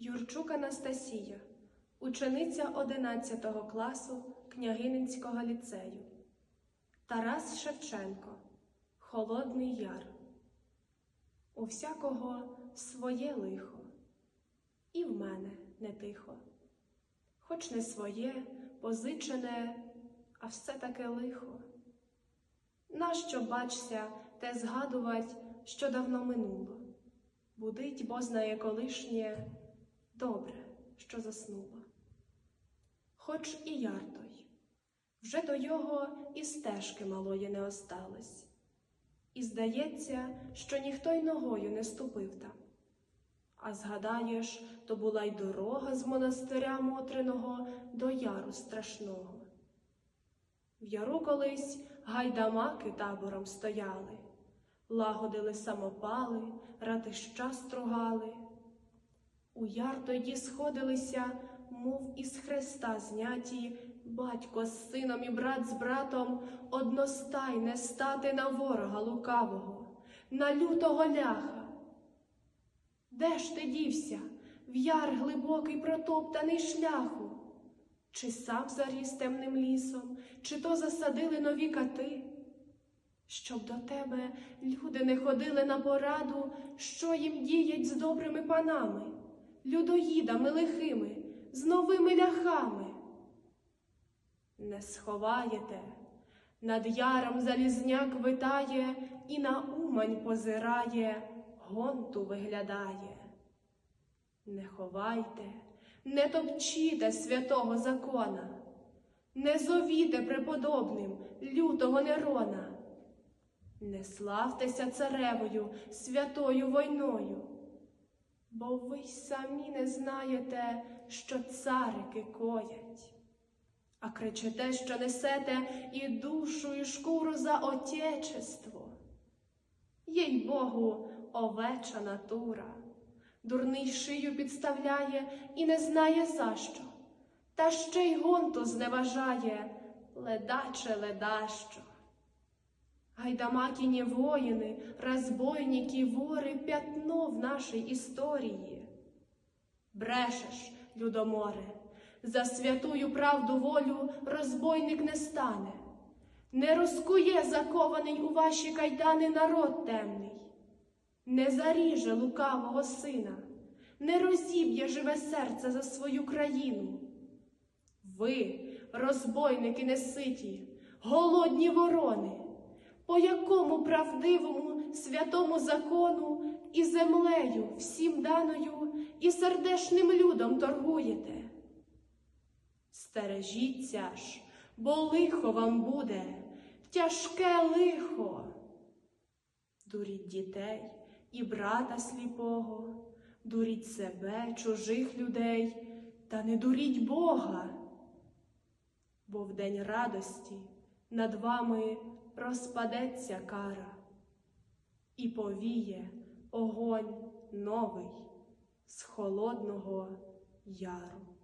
Юрчук Анастасія, учениця 11 класу Княгининського ліцею. Тарас Шевченко, Холодний Яр. У всякого своє лихо, і в мене не тихо. Хоч не своє, позичене, а все таки лихо. Нащо бачся те згадувать, що давно минуло? Будить, бо знає колишнє, добре, що заснуло. Хоч і яр той, вже до його і стежки малої не осталось. І здається, що ніхто й ногою не ступив там. А згадаєш, то була й дорога з монастиря Мотриного до яру страшного. В яру колись гайдамаки табором стояли, лагодили самопали, ратища стругали. У яр тоді сходилися, мов із хреста зняті, батько з сином і брат з братом одностайне стати на ворога лукавого, на лютого ляха. Де ж ти дівся, в яр глибокий протоптаний шляху? Чи сам заріс темним лісом, чи то засадили нові кати? Щоб до тебе люди не ходили на пораду, що їм діять з добрими панами, людоїдами лихими, з новими ляхами. Не сховаєте, над яром залізняк витає і на умань позирає, гонту виглядає. Не ховайте, не топчіте святого закона, не зовіте преподобним лютого Нерона, не славтеся царевою святою войною, бо ви й самі не знаєте, що царики коять, а кричите, що несете і душу, і шкуру за отечество. Їй Богу, овеча натура. Дурний шию підставляє і не знає за що, та ще й гонту зневажає, ледаче ледащо. Гайдамакіні воїни, розбойники, вори, п'ятно в нашій історії. Брешеш, людоморе, за святую правду волю розбойник не стане, не розкує закований у ваші кайдани народ темний не заріже лукавого сина, не розіб'є живе серце за свою країну. Ви, розбойники неситі, голодні ворони, по якому правдивому святому закону і землею всім даною, і сердешним людом торгуєте? Стережіться ж, бо лихо вам буде, тяжке лихо. Дуріть дітей і брата сліпого, дуріть себе, чужих людей, та не дуріть Бога, бо в день радості над вами розпадеться кара, і повіє огонь новий з холодного яру.